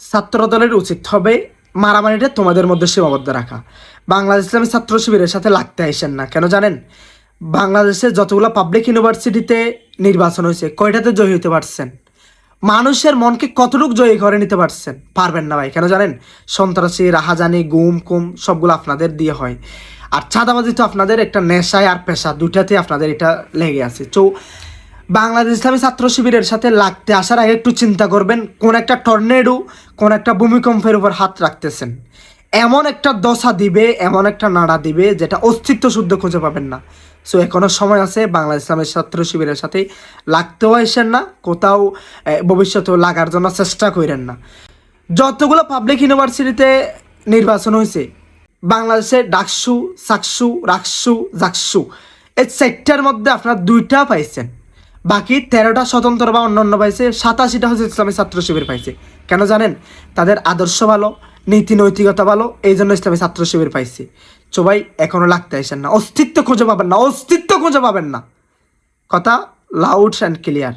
ছাত্র দলের উচিত হবে মারামারিটা তোমাদের মধ্যে সীমাবদ্ধ রাখা। বাংলাদেশ ইসলামী ছাত্র শিবিরের সাথে লাগতে আসেন না, কেন জানেন? বাংলাদেশে যতগুলো পাবলিক ইউনিভার্সিটিতে নির্বাচন হয়েছে, কয়টাতে জয়ী হতে পারছেন? মানুষের মনকে কতটুকু জয়ী করে নিতে পারছেন? পারবেন না ভাই, কেন জানেন? সন্ত্রাসী, রাহাজানি, গুম, কুম, সবগুলো আপনাদের দিয়ে হয়। আর চাঁদাবাজি তো আপনাদের একটা নেশায় আর পেশা, দুইটাতে আপনাদের এটা লেগে আছে। তো বাংলাদেশ ইসলামী ছাত্র শিবিরের সাথে লাগতে আসার আগে একটু চিন্তা করবেন, কোন একটা টর্নেডো, কোন একটা ভূমিকম্পের উপর হাত রাখতেছেন। এমন একটা দশা দিবে, এমন একটা নাড়া দিবে, যেটা অস্তিত্ব শুদ্ধ খুঁজে পাবেন না। সো এখনও সময় আছে, বাংলাদেশ ইসলামের ছাত্র শিবিরের সাথে লাগতেও আসেন না, কোথাও ভবিষ্যতেও লাগার জন্য চেষ্টা করেন না। যতগুলো পাবলিক ইউনিভার্সিটিতে নির্বাচন হয়েছে বাংলাদেশে ডাকসু, সাকসু, রাকসু, জাকসু এই সেক্টর মধ্যে আপনার দুইটা পাইছেন। বাকি তেরোটা স্বতন্ত্র বা অন্যান্য পাইছে, সাতাশিটা হচ্ছে ইসলামী ছাত্র শিবির পাইছে। কেন জানেন? তাদের আদর্শ ভালো, নীতি নৈতিকতা ভালো এই জন্য ইসলামী ছাত্র শিবির পাইছে। সবাই এখনও লাগতে আসেন না। অস্তিত্ব খুঁজে পাবেন না, অস্তিত্ব খুঁজে পাবেন না। কথা লাউডস অ্যান্ড ক্লিয়ার